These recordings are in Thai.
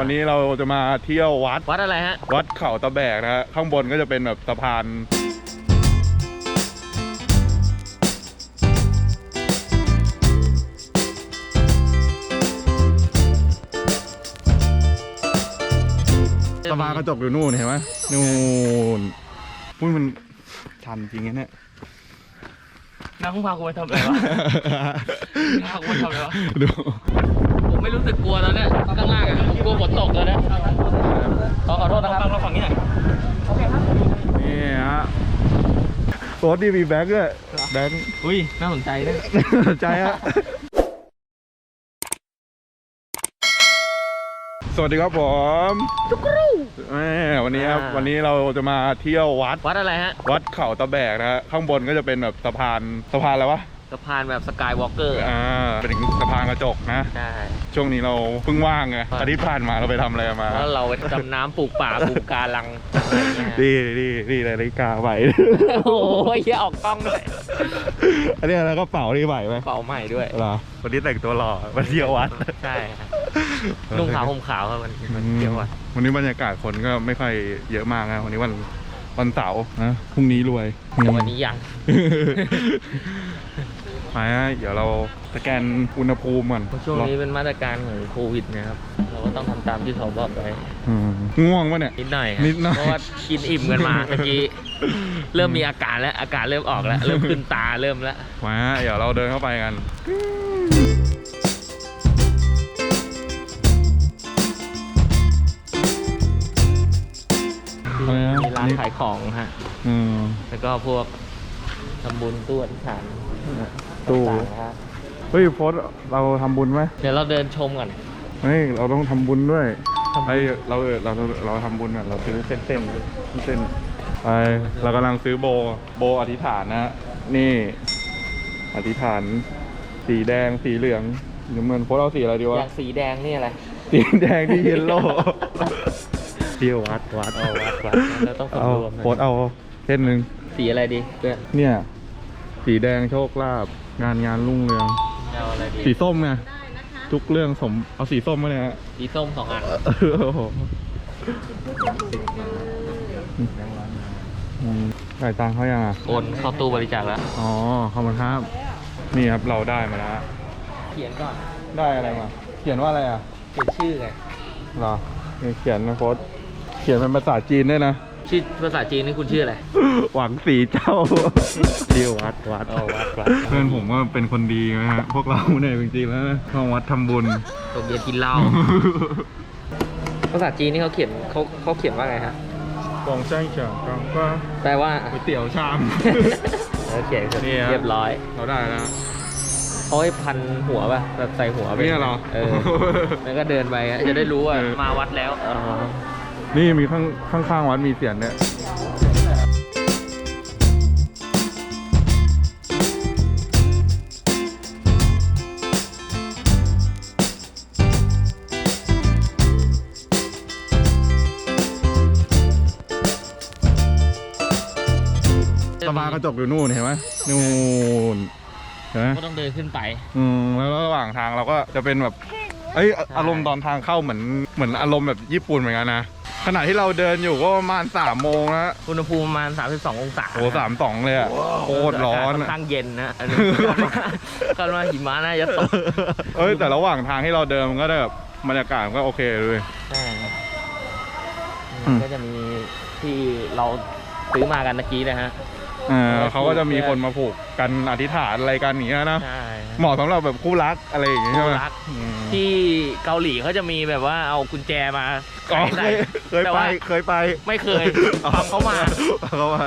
วันนี้เราจะมาเที่ยววัด วัดอะไรฮะ วัดเขาตะแบกนะฮะ ข้างบนก็จะเป็นแบบสะพาน สะพานกระจกอยู่นู่นเห็นไหมนู่นพุ่ยมันชันจริงนะเนี่ยน้าคุณพากูไปทำอะไรวะ พากูไปทำอะไรวะ ดูผม ไม่รู้สึกกลัวแล้วเนี่ยข้างล่างอะผมกลัวฝนตกแล้วนะขอขอโทษนะครับเราฝั่งนี้หน่อยนี่ฮะโต๊ดดีมีแบ็กด้วยแบ็กอุ้ยน่าสนใจเลยใจฮะสวัสดีครับผมจุกรูวันนี้ครับอ่าวันนี้เราจะมาเที่ยววัดวัดอะไรฮะวัดเขาตะแบกนะฮะข้างบนก็จะเป็นแบบสะพานสะพานอะไรวะ สะพานแบบสกายวอล์กเกอร์อ่าเป็นถึงสะพานกระจกนะ ใช่ ช่วงนี้เราเพิ่งว่างไงครับอาทิตย์ผ่านมาเราไปทำอะไรมาแล้วเราไปดำน้ำปลูกป่าปลูกกาลังดีดีดีนาฬิกาไหวโอ้ยเหี้ยออกกล้องด้วยอันนี้แล้วก็เป๋าดีไหวไหมเป่าใหม่ด้วยเหรอวันนี้แต่งตัวหล่อมาเที่ยววัดใช่ครับนุ่งขาวห่มขาวครับมันมันเที่ยววัดวันนี้บรรยากาศคนก็ไม่ค่อยเยอะมากนะวันนี้วันวันเสาร์นะพรุ่งนี้รวยแต่วันนี้ยัง มาฮะเดี๋ยวเราสแกนอุณหภูมิก่อนเพราะช่วงนี้เป็นมาตรการของโควิดนะครับเราก็ต้องทำตามที่เขาบอกไว้อืมง่วงปะเนี่ย นิดหน่อยครับนิดหน่อย เพราะว่ากินอิ่มกันมาเมื่อกี้เริ่มมีอาการแล้วอาการเริ่มออกแล้วเริ่มขึ้นตาเริ่มแล้ว มาฮะเดี๋ยวเราเดินเข้าไปกัน อะไรนะ มีร้านขายของฮะ อืมแล้วก็พวกทำบุญตู้อธิษฐาน ตู้ต่างๆนะฮะเฮ้ยโพสต์เราทำบุญไหมเดี๋ยวเราเดินชมก่อน เฮ้ยเราต้องทำบุญด้วยทำบุญ ไอเราเราเราเราทำบุญอะเราซื้อเส้นเส้นๆเส้นๆไปเรากำลังซื้อโบโบอธิษฐานนะ นี่ อธิษฐาน สีแดงสีเหลืองน้ำเงินโพสต์เอาสีอะไรดีอวะ ย่างสีแดงนี่อะไรสีแดงที่เยลโล่เที่ยววัดวัดเอาวัดวัดเราต้องเอาสำรวมหน่อยโพสต์เอาเส้นหนึ่งสีอะไรดีเพื่อนเนี่ย สีแดงโชคลาภ งานงานรุ่งเรืองเอาอะไรดีสีส้มไงทุกเรื่องสมเอาสีส้มมาเนี่ยฮะ สีส้มสองอันโอ้โหอืมจ่ายตังค์เขายังอะ โอนเข้าตู้บริจาคแล้ว อ๋อขอบคุณครับ นี่ครับเราได้มาแล้วเขียนก่อน ได้อะไรมา เขียนว่าอะไรอะ เขียนชื่อไง เหรอนี่เขียนนะโค้ดเขียนเป็นภาษาจีนด้วยนะ ชื่อภาษาจีนนี่คุณชื่ออะไร หวังสีเจ้าเที่ยววัดวัดเอาวัดวัดเพื่อนผมก็เป็นคนดีนะฮะ พวกเราเนี่ยจริงๆแล้วนะเข้าวัดทำบุญ ตกเย็นกินเหล้า ภาษาจีนนี่เขาเขียนเขาเขาเขียนว่าไงฮะ กองช่างเฉียงกองก็แปลว่าก๋วยเตี๋ยวชามเออเขียนนี่ฮะ เรียบร้อยเราได้แล้ว เขาให้พันหัวป่ะแบบใส่หัวไปเนี่ยเหรอ เออแล้วก็เดินไปอะจะได้รู้ว่าเออมาวัดแล้ว นี่มีข้างข้างๆวัดมีเสียนเนี่ยสะพานกระจกอยู่นู่นเห็นไหมนู่นเห็นไหมก็ต้องเดินขึ้นไป อืมแล้วระหว่างทางเราก็จะเป็นแบบเอ้ยอารมณ์ตอนทางเข้าเหมือนเหมือนอารมณ์แบบญี่ปุ่นเหมือนกันนะ ขณะที่เราเดินอยู่ก็ประมาณสามโมงนะอุณหภูมิประมาณ32 องศาโอ้สามสองเลยอะโคตรร้อนค่อนอะ ข้างเย็นนะอันนี้คาดว่าหิมะน่าจะตกเอ้ยแต่ระหว่างทางที่เราเดินมันก็ได้แบบบรรยากาศมันก็โอเคเลย ใช่ครับอืม ก็จะมีที่เราซื้อมากันเมื่อกี้นะฮะ เออเขาก็จะมีคนมาผูกกันอธิษฐานอะไรกันอย่างเงี้ยนะใช่ครับเหมาะสำหรับแบบคู่รักอะไรอย่างเงี้ยใช่ไหมคู่รักอืมที่เกาหลีเขาจะมีแบบว่าเอากุญแจมาอ๋อใส่เคยเคยแต่ไปว่าเคยไป ไม่เคยฟังเขามาฟังเขามา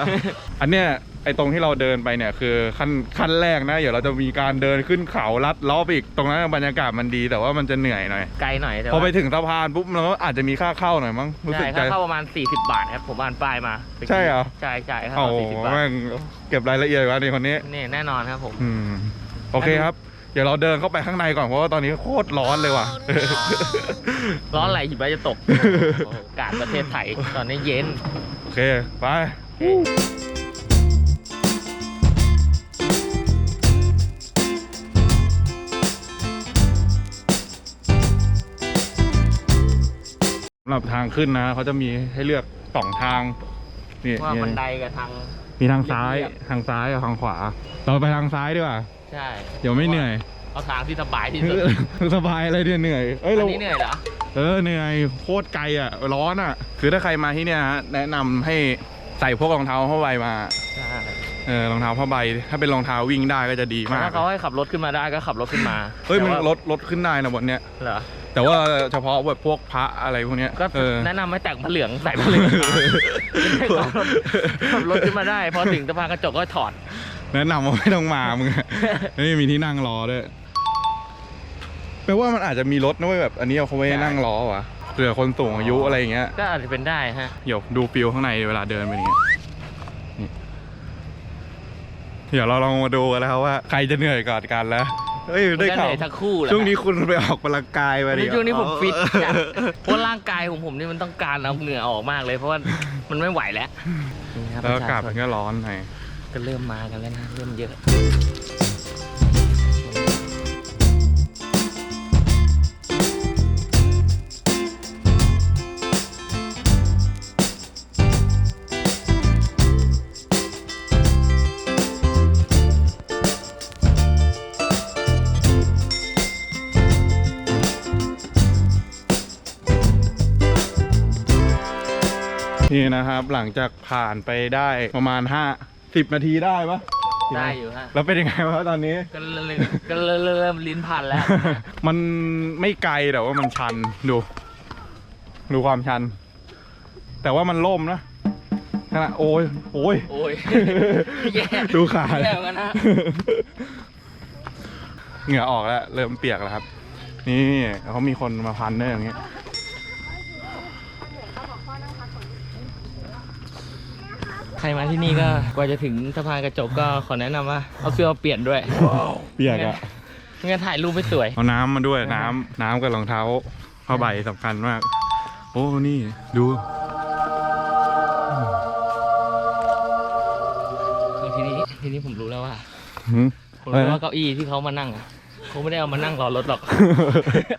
อันเนี้ยไอ้ตรงที่เราเดินไปเนี่ยคือขั้นขั้นแรกนะ เดี๋ยวเราจะมีการเดินขึ้นเขาลัดล้อบอีกตรงนั้นบรรยากาศมันดีแต่ว่ามันจะเหนื่อยหน่อย ไกลหน่อยแต่พอว่าไปถึงสะพานปุ๊บเราก็อาจจะมีค่าเข้าหน่อยมั้งรู้สึกใช่ใจค่าเข้าประมาณ 40 บาทครับ ผมอ่านป้ายมาใช่เหรอ ใช่ใช่ค่าโอ้เข้าโหสี่สิบบาทแม่งเก็บรายละเอียดไว้ในคนนี้ นี่แน่นอนครับผม อืม โอเคครับ เดี๋ยวเราเดินเข้าไปข้างในก่อนเพราะว่าตอนนี้โคตรร้อนเลยว่ะ ร้อนอะไรหิมะจะตก โอ้โหอากาศประเทศไทยตอนนี้เย็น โอเค ไปเสำหรับทางขึ้นนะเขาจะมีให้เลือกสองทางนี่ว่านี่บันไดกับทาง มีทางซ้ายเรียบทางซ้ายกับทางขวา เราไปทางซ้ายดีกว่าใช่เดี๋ยวไม่เหนื่อยเอาทางที่สบายที่สุดสบายอะไรเนี่ยเหนื่อยเอ้ยอัเรานนี้เหนื่อยเหรอเออเหนื่อยโคตรไกลอะ ร้อนอะ คือถ้าใครมาที่เนี่ยฮะแนะนำให้ใส่พวกรองเท้าผ้าใบมาใช่เออรองเท้าผ้าใบ ถ้าเป็นรองเท้าวิ่งได้ก็จะดีมากถ้าเขาให้ขับรถขึ้นมาได้ก็ขับรถขึ้นมาเฮ้ยมันแต่ว่าลดลดขึ้นได้นะบนเนี้ยเหรอ แต่ว่าเฉพาะแบบพวกพระอะไรพวกเนี้ยก็เออ แนะนำให้แต่งผ้าเหลืองใส่ผ้าเหลืองมาขับรถขึ้นมาได้ พอถึงสะพานกระจกก็ถอด แนะนำว่าไม่ต้องมามึงอะไม่มีที่นั่งรอด้วยแปลว่ามันอาจจะมีรถนะเว้ยแบบอันนี้เอาเขาไว้ให้นั่งรอวะเผื่อคนสูงอายุอะไรอย่างเงี้ยก็อาจจะเป็นได้ฮะ เดี๋ยวดูฟิลข้างในเวลาเดินไปอย่างเงี้ยนี่เดี๋ยวเราลองมาดูกันแล้วครับว่า ใครจะเหนื่อยก่อนกันแล้ว เฮ้ยได้มันก็ข่าวเหนื่อยทั้งคู่แหละช่วงนี้คุณไปออกกำลังกายมาดิช่วงนี้ผมฟิตจัดเพราะร่างกายของผมนี่มันต้องการเอาเหงื่อออกมากเลย เพราะว่ามันไม่ไหวแล้วนี่ครับแล้วอากาศประมันชชก็ร้อนหน่อยก็เริ่มมากันแล้วนะเริ่มเยอะ นี่นะครับหลังจากผ่านไปได้ประมาณห้าสิบนาทีได้ปะได้อยู่ฮะ แล้วเป็นยังไงวะตอนนี้ ก็เริ่มก็เริ่มเริ่มลิ้นพันแล้ว มันไม่ไกลแต่ว่ามันชันดู ดูความชัน แต่ว่ามันล่มนะขนาดโอ้ยโอ้ยโอ้ยแย่ดูขาแย่เหมือนกันนะเหงื่อออกแล้ว เริ่มเปียกแล้วครับ นี่เขามีคนมาพันด้วยอย่างเงี้ย ใครมาที่นี่ก็กว่าจะถึงสะพานกระจกก็ขอแนะนำว่าเอาเสื้อมาเปลี่ยนด้วยเปียกอะไม่งั้นถ่ายรูปไม่สวย เอาน้ำมาด้วยน้ำน้ำกับรองเท้าผ้าใบสำคัญมาก โอ้นี่ดูทีนี้ทีนี้ผมรู้แล้วว่า หืม ผมอะไรรู้นะว่าเก้าอี้ที่เขามานั่งอะเขาไม่ได้เอามานั่งรอรถหรอก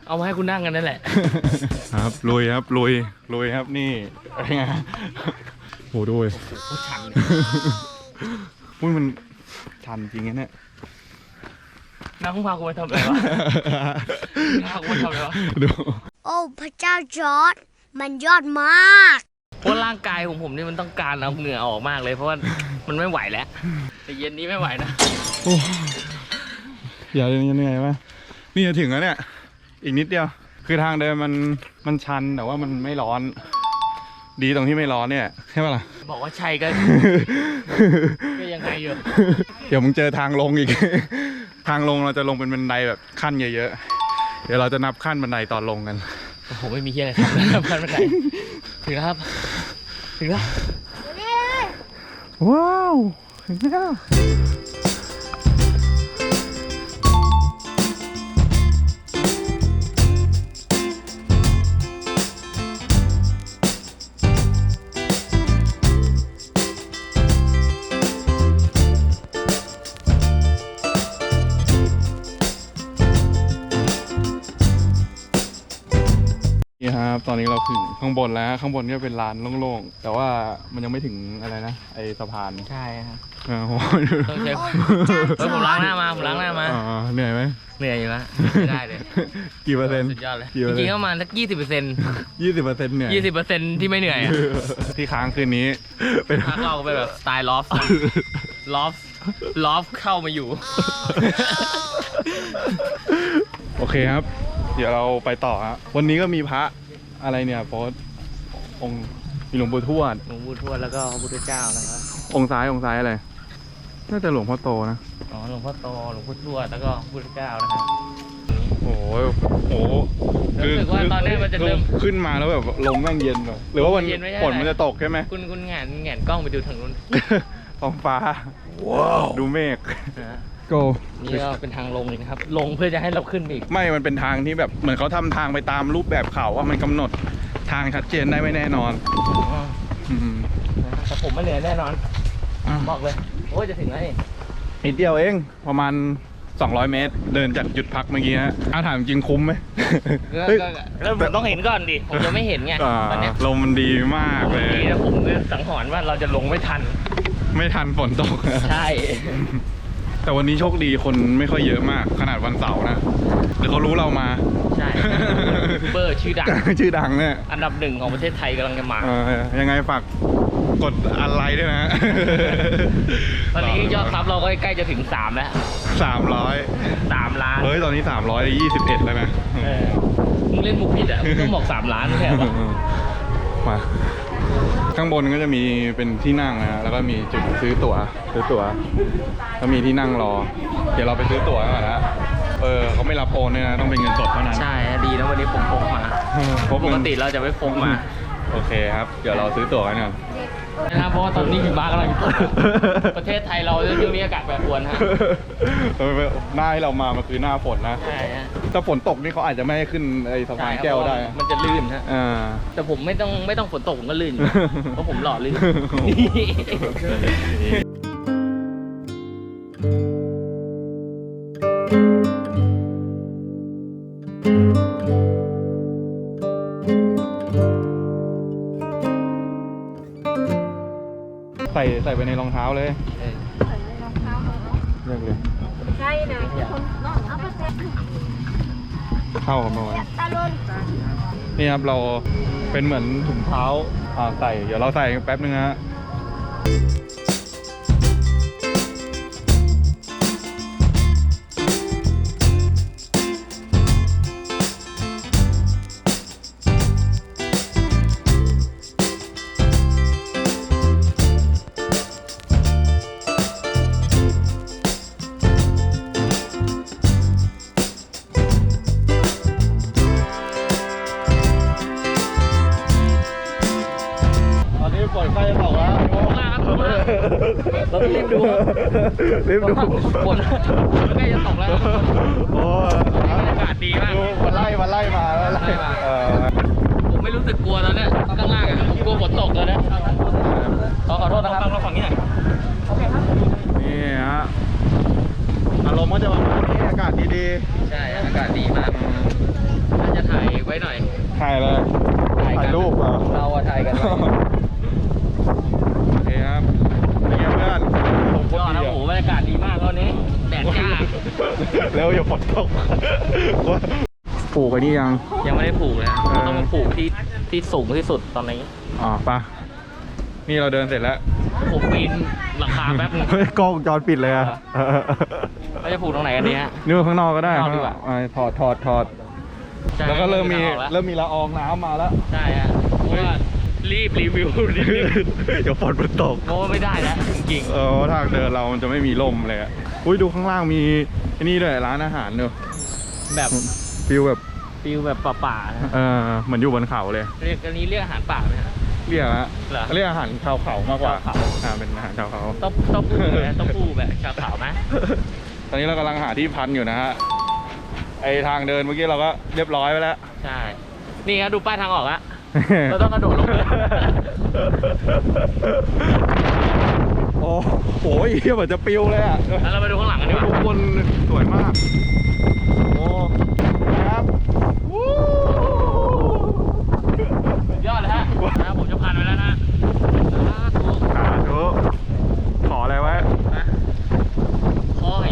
เอามาให้คุณนั่งกันนั่นแหละ ครับลุยครับลุยลุยครับนี่เป็นไง โหดูเลยโคตรชันเลยอุ้ยมันชันจริงนะเนี่ยนั่งพากูไปทำอะไรวะพากูไปทำอะไรวะดูโอ้พระเจ้าจอร์ดมันยอดมากเพราะร่างกายของผมนี่มันต้องการเอาเหงื่อออกมากเลยเพราะว่ามันไม่ไหวแล้วแต่เย็นนี้ไม่ไหวนะโอ้อย่าเหนื่อยไหมนี่จะถึงแล้วเนี่ย อีกนิดเดียว คือทางเดินมันมันชันแต่ว่ามันไม่ร้อน ดีตรงที่ไม่ร้อนเนี่ยใช่ปะล่ะ บอกว่าใช่ก็ ก็ยังไงอยู่ เดี๋ยวมึงเจอทางลงอีก ทางลงเราจะลงเป็นบันไดแบบขั้นเยอะๆ เดี๋ยวเราจะนับขั้นบันไดตอนลงกัน โอ้โหไม่มีเฮียอะไรทำนะครับพันไม่ได้ถึงแล้วครับ ถึงแล้ว ว้าวถึงแล้ว ครับ ตอนนี้เราถึงข้างบนแล้ว ข้างบนก็เป็นลานโล่งๆ แต่ว่ามันยังไม่ถึงอะไรนะ ไอสะพานใช่ครับเออโหต้องใช้เฮ้ยผมล้างหน้ามาผมล้างหน้ามาอ๋อเหนื่อยไหม เหนื่อยอยู่นะไม่ได้เลยกี่เปอร์เซ็นต์ สุดยอดเลยกี่เปอร์จเซ็นริงต์ๆก็ประมาณสักยี่สิบเปอร์เซ็นต์ยี่สิบเปอร์เซ็นต์เหนื่อยยี่สิบเปอร์เซ็นต์ที่ไม่เหนื่อยอะที่ค้างคืนนี้ เป็นพักเราไปแบบสไตล์ลอฟลอฟลอฟเข้ามาอยู่ โอเคครับ เดี๋ยวเราไปต่อฮะวันนี้ก็มีพระ อะไรเนี่ยโพสองค์มีหลวงปู่ทวด หลวงปู่ทวดแล้วก็พระพุทธเจ้านะครับ องค์ซ้ายองค์ซ้ายอะไร น่าจะหลวงพ่อโตนะ อ๋อ หลวงพ่อโต หลวงพ่อทวด แล้วก็พระพุทธเจ้านะครับ โอ้โหโอ้โหรู้สึกว่าตอนนี้มันจะเริ่มขึ้นมาแล้วแบบลมแม่งเย็นเลยหรือว่าวันเย็นไม่ใช่ ฝนมันจะตกใช่ไหม คุณคุณแหงนแหงนกล้องไปดูทางนู้น ท้องฟ้า ว้าว ดูเมฆ นะ ฮะโกนี่ก็เป็นทางลงอีกนะครับ ลงเพื่อจะให้เราขึ้นไปอีก ไม่ มันเป็นทางที่แบบเหมือนเขาทำทางไปตามรูปแบบเขาว่ามันกำหนดทางชัดเจนได้ไม่แน่นอนอ๋ออืมนะฮะแต่ผมไม่เหนื่อยแน่นอน อะบอกเลย โอ้ยจะถึงแล้วนี่นิดเดียวเองประมาณ 200 เมตร เดินจากจุดพักเมื่อกี้ฮะอาถามจริงคุ้มไหมก็เฮ้ย ก็แล้วผมต้องเห็นก่อนดิ ผมจะไม่เห็นไงอ่าตอนเนี้ยลมมันดีมากเลยดีนะผมก็สังหรณ์ว่าเราจะลงไม่ทัน ไม่ทันฝนตก ใช่ แต่วันนี้โชคดีคนไม่ค่อยเยอะมาก ขนาดวันเสาร์นะหรือเขารู้เรามา ใช่ยูทูบเบอร์ชื่อดัง ชื่อดังเนี่ยอันดับหนึ่งของประเทศไทยกำลังจะมา เออยังไงฝากกดอะไรด้วยนะตอนนี้ยอดซับเราก็ใกล้จะถึง 3 แล้ว สามร้อย3 ล้านเฮ้ยตอนนี้สามร้อยยี่สิบเอ็ดแล้วนะเออมึงเล่นมุกผิดอะมึงต้องบอก 3 ล้านไม่ใช่เหรอมา ข้างบนก็จะมีเป็นที่นั่งนะฮะแล้วก็มีจุดซื้อตั๋วซื้อตั๋วแล้วมีที่นั่งรอ เดี๋ยวเราไปซื้อตั๋วกันก่อนนะเออเขาไม่รับโอนด้วยนะต้องเป็นเงินสดเท่านั้น ใช่ดีนะวันนี้ผมพกมา พกปเงิกนติเราจะไม่พกมา โอเคครับ เดี๋ยวเราซื้อตั๋วกันก่อน นะครับเพราะว่าตอนนี้หิมะกำลังตกประเทศไทยเราช่วงนี้อากาศแปรปรวนฮะเออหน้าที่เรามามันคือหน้าฝนนะ ใช่ฮะถ้าฝนตกนี่เขาอาจจะไม่ให้ขึ้นไอ้สะพานแก้วได้ใช่ครับมันจะลื่นฮะอ่า แต่ผมไม่ต้องไม่ต้องฝนตกผมก็ลื่นอยู่เพราะผมหล่อลื่น ท้าเลยเลือกเลยใช่นะคนน้องเอาไปเซ็ตเข้ากันมาไว้ตาลนนี่ครับเราเป็นเหมือนถุงเท้าอ่าใส่ เดี๋ยวเราใส่แป๊บนึงนะ รีบดูฝนใกล้จะตกแล้วโอ้บรรยากาศดีมากดูมันไล่มันไล่มาแล้วไล่ไล่มาเออผมไม่รู้สึกกลัวตอนเนี้ยข้างล่างอะผมกลัวฝนตกเลยนะขอขอโทษนะครับเราฝั่งนี้หน่อยนี่ฮะอารมณ์ก็จะประมาณนี้อากาศดีใช่อากาศดีมากน่าจะถ่ายไว้หน่อยๆถ่ายเลยกัถ่ายรูปเหรอเราอะถ่ายกันไว้โอเคครับเป็นไงเพื่อน ยอดนะโอ้โหบรรยากาศดีมากตอนนี้แดดจ้าเร็วอย่าฝนตกปลูกไปนี่ยัง ยังไม่ได้ผูกเลยเออต้องมาผูกที่ที่สูงที่สุดตอนนี้อ๋อปะนี่เราเดินเสร็จแล้วผมปีนหลังคาแป๊บนึงเฮ้ยกล้องวงจอปิดเลยอะเราจะผูกตรงไหนกันดีฮะนี่ข้างนอกก็ได้ข้างนอกดีกว่าอ่ถอดถอดถอดใช่แล้วก็เริ่มมีทางออกแล้วเริ่มมีละอองน้ำมาแล้วใช่ฮะเพราะว่า รีบรีวิวรีวิวเดี๋ยวฝนมันตกเพราะว่าไม่ได้แล้วจริงเออทางเดินเรามันจะไม่มีร่มเลยอะอุ้ยดูข้างล่างมีไอ้นี่ด้วยร้านอาหารเนอะๆแบบฟิลแบบฟิลแบบป่าๆนะเออเหมือนอยู่บนเขาเลย เรียกอันนี้เรียกอาหารป่าไหมฮะเรียกฮะเหรอเรียกอาหารชาวเขามากกว่าชาวเขาอ่าเป็นอาหารชาวเขาต้องต้องพูดไหมต้องพูดแบบชาวเขาไหมตอนนี้เรากำลังหาที่พันอยู่นะฮะไอทางเดินเมื่อกี้เราก็เรียบร้อยไปแล้วใช่นี่ครับดูป้ายทางออกอะ เราต้องกระโดดลงเลยโอ้โหเหี้ยเหมือนจะปิวเลยอะแล้วเราไปดูข้างหลังกันดีกทุกว่าคนสวยมาก โอ้นะครับวู้ ยอดเลยฮะนะครับผมจะพันไปแล้วนะสาธุ สาธุขออะไรไว้ นะขอให้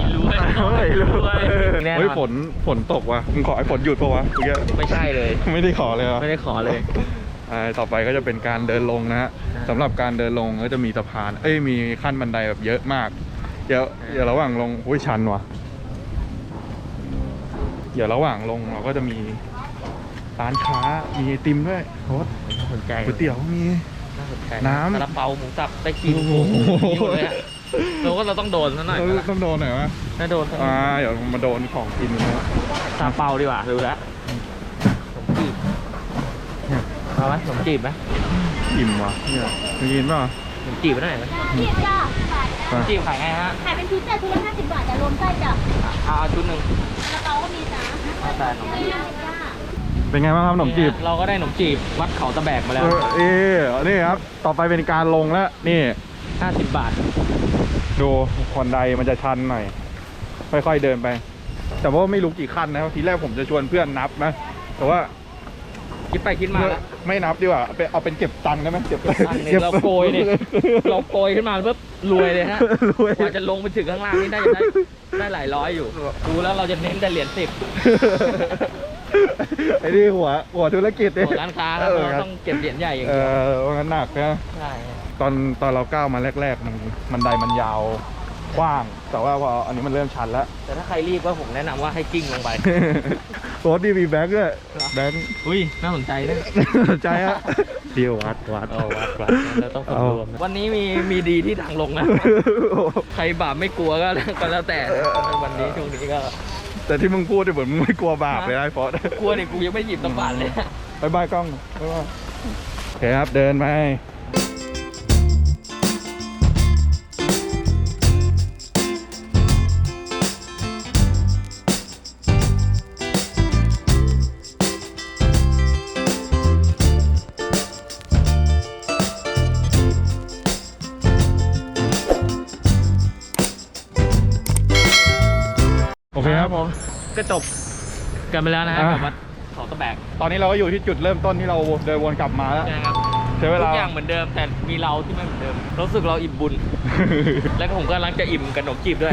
รู้เฮ้ยรู้แน่นเฮ้ยอนฝนฝนตกว่ะมึงขอให้ฝนหยุดปะวะเมื่อกี้ไม่ใช่เลย ไม่ได้ขอเลยเหรอ ไม่ได้ขอเลย อ่าต่อไปก็จะเป็นการเดินลงนะฮะอ่าสำหรับการเดินลงก็จะมีสะพาน เอ้ยมีขั้นบันไดแบบเยอะมาก เดี๋ยวเดี๋ยวระหว่างลงอุ้ยชันว่ะ เดี๋ยวระหว่างลงเราก็จะมีร้านค้ามีไอติมด้วยโทษน่าสนใจก๋วยเตี๋ยวมี น่าสนใจน้ำ ซาลาเปาหมูสับได้กินโอ้โหนี่หมดเลยฮะ เราก็เราต้องโดนซะหน่อยเออต้องโดนหน่อยวะถ้าโดนซะหน่อ่าอยเดี๋ยวมาโดนของกินนะซาลาเปาดีกว่าดูแล้วขนมจีบเอาไหมขนมจีบไหมอิ่มว่ะเนี่ยมีกินป่ะขนมจีบไปหน่อยไหมจีบจ้ะขนมจีบขายไงฮะขายเป็นชุดจ้ะชุดละห้าสิบบาทจะรวมไส้จ้ะเอาชุดหนึ่งกระเป๋าก็มีจ้ะเอาแต่ขนมจีบจ้าเป็นไงบ้างครับขนมจีบ เราก็ได้ขนมจีบวัดเขาตะแบกมาแล้วเออเอ๊ะนี่ครับ ต่อไปเป็นการลงแล้ว นี่ 50 บาท ดูคอนไดมันจะชันหน่อย ค่อยๆเดินไป แต่ว่าไม่รู้กี่ขั้นนะครับทีแรกผมจะชวนเพื่อนนับนะ แต่ว่าคิดไปคิดมาแล้วไม่นับดีกว่าเอาไปเอาเป็นเก็บตังค์ได้ไหมเก็บตังค์เนี่ยเราโกยดิเราโกยขึ้นมาปุ๊บรวยเลยฮะรวยกว่าจะลงไปถึงข้างล่างนี่ได้ได้ได้หลายร้อยอยู่ดูแล้วเราจะเน้นแต่เหรียญสิบไอ้นี่หัวหัวธุรกิจโอ้ร้านค้าครับเออเราต้องเก็บเหรียญใหญ่อย่างเอเดียวอว่างั้นหนักนะใช่ ตอนตอนเราก้าวมาแรก ๆ มันมันไดมันยาวกว้าง แต่ว่าพออันนี้มันเริ่มชันแล้ว แต่ถ้าใครรีบก็ผมแนะนำว่าให้กิ้งลงไปโค้ดดีมีแบ็กด้วยแบ็กอุ้ยน่าสนใจนะสนใจฮะเดียววัดวัดเอาวัดวัด เราต้องสำรวมเอาวันนี้มีมีดีที่ทางลงนะ ใครบาปไม่กลัวก็ ก็แล้วแต่นะวันนี้ช่วงนี้ก็แต่ที่มึงพูดเนี่ยเหมือนมึงไม่กลัวบาปเลยนะไอ้ฟอส กลัวเด็กกูยังไม่หยิบตะบาดเลย บายบายกล้องบ๊ายบายโอเคครับ เดินไป ก็จบกันไปแล้วนะฮะอะกับวัดเขาตะแบก ตอนนี้เราก็อยู่ที่จุดเริ่มต้นที่เราเดินวนกลับมาแล้วนะครับ ใช้เวทุลากอย่างเหมือนเดิม แต่มีเราที่ไม่เหมือนเดิม รู้สึกเราอิ่มบุญ แล้วก็ผมก็กำลังจะอิ่มกับขนมจีบด้วย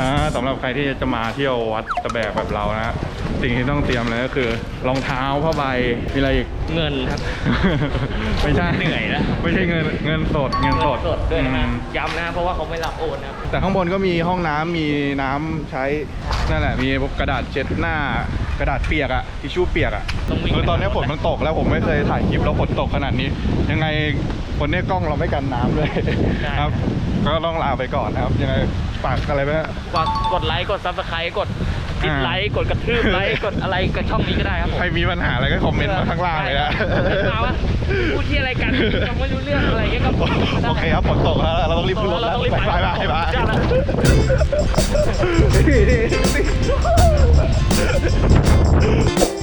อ่าสำหรับใครที่จะมาเที่ยววัดตะแบกแบบเรานะ สิ่งที่ต้องเตรียมเลยก็คือ รองเท้าผ้าใบมีอะไรอีก เงินครับ ไม่ใช่เหนื่อยแล้วไม่ใช่เงินเงินสดเงินสดสดด้วยนะอืม ย้ำนะ เพราะว่าเขาไม่รับโอนนะครับแต่ข้างบนก็มีห้องน้ำมีน้ำใช้นั่นแหละ มีกระดาษเช็ดหน้า กระดาษเปียกอะทิชชู่เปียกอะต้องวิ่งคือตอนนี้ฝนมันตกแล้วผมไม่เคยถ่ายคลิปแล้วฝนตกขนาดนี้ ยังไงคนนี้กล้องเราไม่กันน้ำเลยครับ ก็ต้องลาไปก่อนนะครับ ยังไงฝากอะไรไหมฮะกดกดไลค์กดซับสไครต์กด ติดไลค์กดกระทืบไลค์กดอะไรกับช่องนี้ก็ได้ครับผมใครมีปัญหาอะไรก็คอมเมนต์มาข้างล่างเลยนะมาว่าพูดที่อะไรกันยังไม่รู้เรื่องอะไรเงี้ยก็โอเคครับฝนตกแล้วเราต้องรีบขึ้นรถแล้วไปไปไปไป